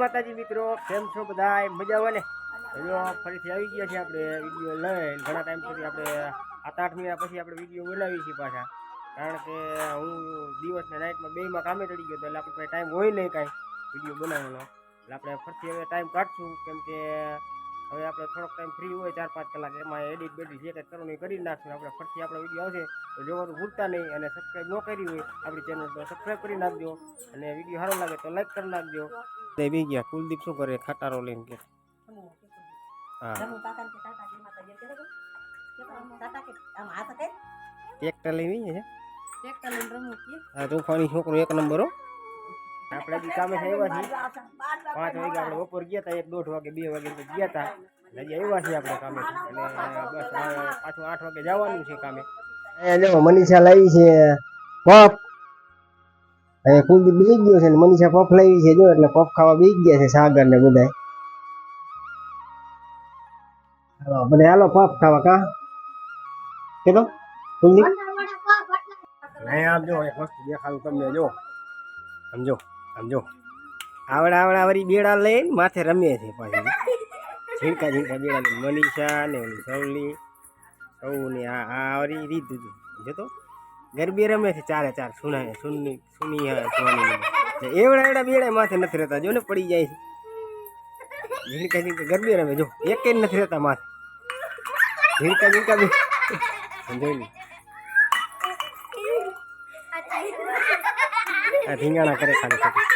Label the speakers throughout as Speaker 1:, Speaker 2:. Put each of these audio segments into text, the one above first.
Speaker 1: માતાજી મિત્રો. કેમ છો બધા મજા આવે ને? હજો ફરીથી આવી ગયા છે આપણે વીડિયો લઈને ઘણા ટાઈમ પછી આપણે સાત આઠ મહિના પછી આપણે વીડિયો બનાવીએ છીએ પાછા. કારણ કે હું દિવસ ને નાઇટમાં બેયમાં કામે ચડી ગયો એટલે આપણે ટાઈમ હોય નહીં કાંઈ વીડિયો બનાવવાનો. એટલે આપણે ફરીથી હવે ટાઈમ કાઢશું, કેમ કે હવે આપણે થોડોક ટાઈમ ફ્રી હોય, ચાર પાંચ કલાક, એમાં એડિટ બેડિટ જે કંઈ કરવાનું કરી નાખશું. આપણે ફરીથી આપણો વીડિયો આવશે, તો જોવાનું ભૂલતા નહીં અને સબસ્ક્રાઈબ ન કરી હોય, આપણી ચેનલ તો સબસ્ક્રાઈબ કરી નાખજો. અને વીડિયો સારો લાગે તો લાઈક કરી નાખજો. તે ગયા કુલદીપ શું કરે ખાટારો લઈને કે ટ્રેક્ટર લઈને છે તોફાની છોકરો એક નંબર આપણે બી કામે આવ્યા છીએ પાંચ વાગે આપણે બપોર ગયા હતા એક દોઢ વાગે બે વાગે ગયા હતા હજી આવ્યા છીએ આપણે કામે બસ પાછું આઠ વાગે જવાનું છે કામે જો મનીષા લાવી છે પફ અહીંયા કુલદીપ બી ગયો છે ને મનીષા પફ લાવી છે, જો એટલે પફ ખાવા બી ગયા છે સાગર ને બધા બધા હાલો પફ ખાવા કા? કેતો? કુલદીપ નહીં, આમ જો, એક વસ્તુ દેખાડું તમને, જો. સમજો સમજો આવડા આવડા વળી બેડા લઈને માથે રમીએ છે પાછી. ઝીંકા ઝીંકા બેડા મનીષા ને સૌલી સૌની આ આ વળી રીત જો તો ગરબી રમે છે ચારે ચાર સુનાય સુની સુની સુવાની એવડા એવડા બેડા માથે નથી રહેતા, જો ને પડી જાય છે. ઝીણકા ઝીણકા ગરબી રમે, જો. એક નથી રહેતા માથે. ઝીણકા ઝીણકા બી. સમજાય નહીં આ ધીંગાણા કરે ખાલી ખાલી.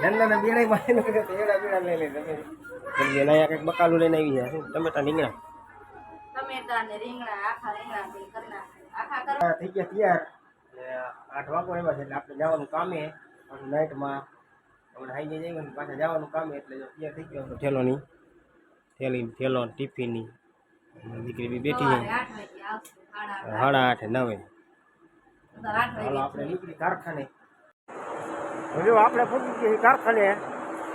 Speaker 1: નાના બેડા માથે નથી રહેતા, એવડા બેડા લઈ લે તમે કંઈક બકાલું લઈને આવી જાય ટમેટા રીંગણા.
Speaker 2: ને રીંગણા, આખા રીંગણા કરી નાખે.
Speaker 1: થઈ ગયા તૈયાર. આઠ વાગો એવા છે એટલે આપણે જવાનું કામે. પાછું નાઇટમાં હમણાં હાઈ જઈ જાય પાછા જવાનું કામે એટલે તૈયાર થઈ ગયો થેલોની. થેલી થેલો ટિફિનની. દીકરી બી બેઠી.
Speaker 2: સાડા આઠ.
Speaker 1: નવે. હાલો, આપણે નીકળી કારખાને. જો આપણે પહોંચી ગયા કારખાને.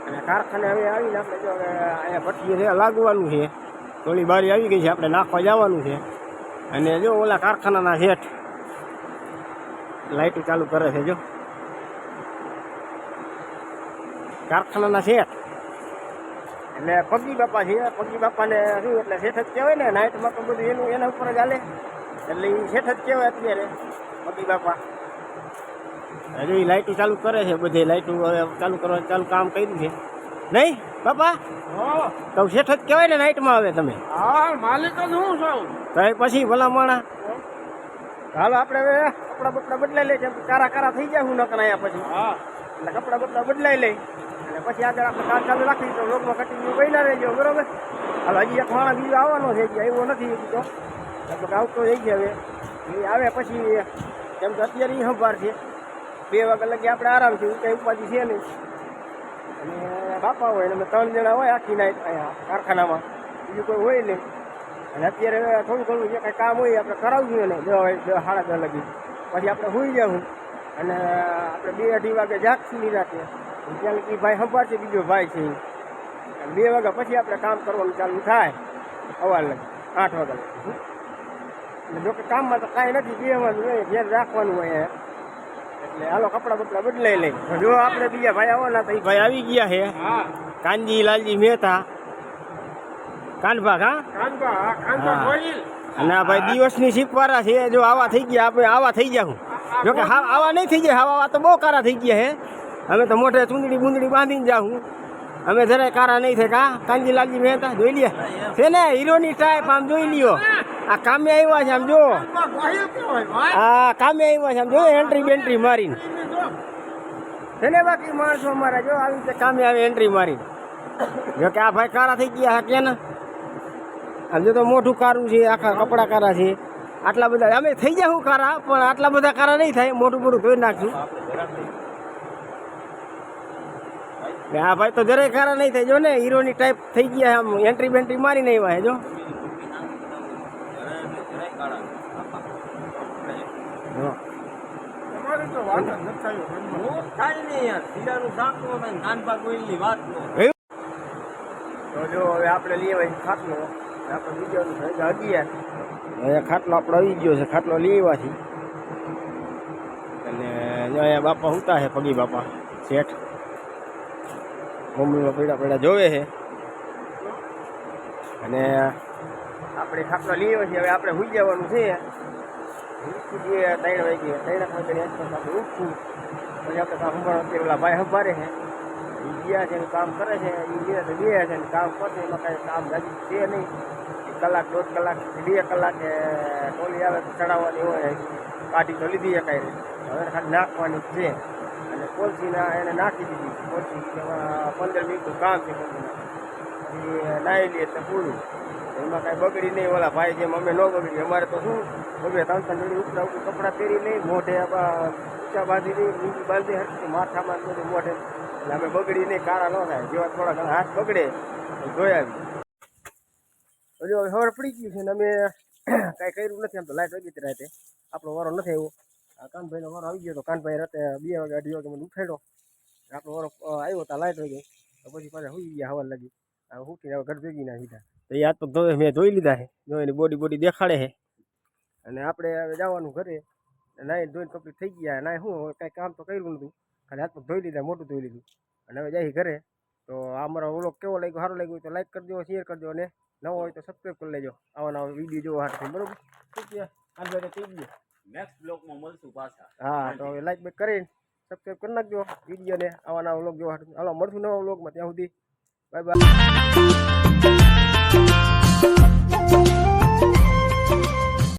Speaker 1: અને કારખાને હવે આવીને આપણે જો અહીંયા ભઠ્ઠીએ લાગવાનું છે. થોડી બારી આવી ગઈ છે, આપણે નાખવા જવાનું છે. અને જો ઓલા કારખાનાના શેઠ લાઇટો ચાલુ કરે છે, જો. કારખાનાના શેઠ એટલે પગી બાપા છે, પગી બાપાને શું એટલે શેઠ જ કહેવાય ને નાઇટમાં તો બધું એનું, એના ઉપર જ હાલે. એટલે એ શેઠ જ કહેવાય અત્યારે, પગી બાપા. હજુ એ લાઇટો ચાલુ કરે છે, બધી લાઇટો ચાલુ કરવાનું ચાલુ કામ કર્યું છે. નહીં? બાપા? તો શેઠ જ કહેવાય ને નાઇટમાં આવે તમે.
Speaker 3: હા માલિક જ હું છું.
Speaker 1: તો પછી ભલા માણા. હાલો આપણે હવે કપડા બપડા બદલાઈ લઈએ કેમ કારા કારા થઈ જાય હું નકર અહીંયા પછી.
Speaker 3: હા.
Speaker 1: એટલે કપડા બપડા બદલાઈ લઈ. અને પછી આગળ આપણે કાર ચાલુ રાખી તો લોકમાં કટિંગ બન્યા રહેજો બરોબર? હાલ હજી એક માણસ બીજો આવવાનો છે એવો આવ્યો નથી હજી તો. લગભગ આવતો થઈ ગયા હવે. એ આવે પછી કેમ કે અત્યારે એ સંભાર છે બે વાગ્યા લગી આપણે આરામ છે કંઈ ઉપાધિ છે નહીં. અને બાપા હોય, અને ત્રણ જણા હોય આખી નાઈટ અહીંયા કારખાનામાં. બીજું કોઈ હોય નહીં. અને અત્યારે થોડું થોડું જે કાંઈ કામ હોય આપણે કરાવવું જોઈએ ને દસ સાડા દસ લગી. પછી આપણે હોઈ જવું અને આપણે બે અઢી વાગે જાગશું નિરાતે. ત્યાં લગી ભાઈ સંભાળશે, બીજો ભાઈ છે. અને બે વાગ્યા પછી આપણે કામ કરવાનું ચાલુ થાય. અવાર લગી, આઠ વાગ્યા લગી. જોકે કામમાં તો કાંઈ નથી, બે વાગ્યું ઘેર રાખવાનું હોય એટલે હાલો કપડા બપડા બદલાઈ લઈ. જો આપણે બીજા ભાઈ આવવાના તો એ ભાઈ આવી ગયા છે. કાનજી લાલજી મહેતા. કાનભા હા? અને આ ભાઈ દિવસની શીખવારા છે. જો આવા થઈ ગયા આપણે આવા થઈ ગયા હું. જો કે હા આવા નહીં થઈ જાય આવા તો બહુ કારા થઈ ગયા હે અમે તો મોઢે ચૂંદડી બુંદડી બાંધીને જાઉં અમે જરાય કારા નહીં થાય. કા? કાનજી લાલજી મહેતા જોઈ લે છે ને હીરોની ટાઈપ આમ જોઈ લ્યો. આ કામે આવ્યા છે આમ જો. આ કામે આવ્યા છે આમ જો એન્ટ્રી બેન્ટ્રી મારીને. છે બાકી માણસો અમારા જો આવી રીતે કામે આવે એન્ટ્રી મારી જો કે આ ભાઈ કારા થઈ ગયા હા કે ને? આમ જો તો મોટું કારું છે આખા કપડા કારા છે. આટલા બધા અમે થઈ જાય હું કારા પણ આટલા બધા કારા નહીં થાય મોટું મોટું ધોઈ નાખશું આ ભાઈ તો જરાય કારા નહીં થાય જો ને હીરોની ટાઈપ થઈ ગયા આમ એન્ટ્રી બેન્ટ્રી મારીને આવ્યા જો.
Speaker 3: તમારી તો વાત જ નથી થયું કાનબા.
Speaker 4: થાય નહીં યાર શીરાનું શાક નો થાય નાનપા કોઈની વાત નો
Speaker 1: તો જો હવે આપણે લઈએ ભાઈ ખાટલો. આપણે બીજો અગિયાર અહીંયા ખાટલો આપણો આવી ગયો છે. ખાટલો લઈ આવ્યાથી અને અહીંયા બાપા હુતા છે પગી બાપા. શેઠ. મમ્મીમાં પીડા પૈડા જોવે છે. અને આપણે ખાટલો લીધો છે હવે આપણે હોઈ જવાનું છે. જઈએ ત્રણ વાગે, ત્રણ વાગ્યાની આસપાસ આપણે ઉઠશું પછી આપણે કામ સંભાળો તે ઓલા ભાઈ સંભાળે છે. એ ગયા છે કામ કરે છે. એ ગયા તો ગયા છે કામ કરશે એમાં કાંઈ કામ જાજી છે નહીં. એક કલાક, દોઢ કલાક, બે કલાકે ટોલી આવે ચડાવવાની હોય. કાઢી તો લીધી કાંઈ હવે ખાલી નાખવાની છે. અને કોલસીના એને નાખી દીધી. કોલસી પંદર મિનિટનું કામ છે કોલસીના. એ નાહી લઈએ એટલે પૂરું. એમાં કાંઈ બગડી નહીં, ઓલા ભાઈ જેમ અમે ન બગડી અમારે તો શું? બગડે ત્રણ ત્રણ જોડી ઉપરા ઉપર કપડાં પહેરી નહીં મોઢે ઊંચા બાંધી નહીં બીજી બાંધી હરતી માથામાં બધું મોઢે. એટલે અમે બગડી નહીં કારા ન થાય. જેવા થોડા ઘણા હાથ બગડે જોયા હજુ હવે ખબર પડી ગયું છે ને અમે કાંઈ કર્યું નથી, આમ તો લાઈટ વગી રાતે. આપણો વારો નથી આવ્યો. આ કાનભાઈનો વારો આવી ગયો તો કાનભાઈ રાતે બે વાગે, અઢી વાગે મને ઉઠાડ્યો. આપણો વારો આવ્યો તો લાઈટ વગી. પછી પાછા સુઈ ગયા, હવા લાગી. ઉઠીને ઘર ભેગી ના સીધા. તો એ હાથ પગ ધોવે મેં ધોઈ લીધા છે. જો એની બોડી બોડી દેખાડે છે. અને આપણે હવે જવાનું ઘરે. નાઈ ધોઈને કમ્પ્લીટ થઈ ગયા. શું હવે કાંઈ કામ તો કર્યું નતું ખાલી હાથ પગ ધોઈ લીધા મોટું ધોઈ લીધું. અને હવે જઈ ઘરે. તો આ મારો વ્લોગ કેવો લાગ્યો? સારો લાગ્યો હોય તો લાઈક કરજો શેર કરજો અને નવો હોય તો સબસ્ક્રાઈબ કરી લેજો. આવા નવા વીડિયો જોવા હાથથી બરોબર? ઠીક છે. કાનભાઈ તો કહી દીધું
Speaker 4: નેક્સ્ટ બ્લોગમાં મળશું પાછા.
Speaker 1: હા તો હવે લાઈક બેક કરીને સબસ્ક્રાઈબ કરી નાખજો વિડીયોને આવા નવા વ્લોગ જોવા. હાલો મળશું નવા વ્લોગમાં ત્યાં સુધી. Bye bye Thank you.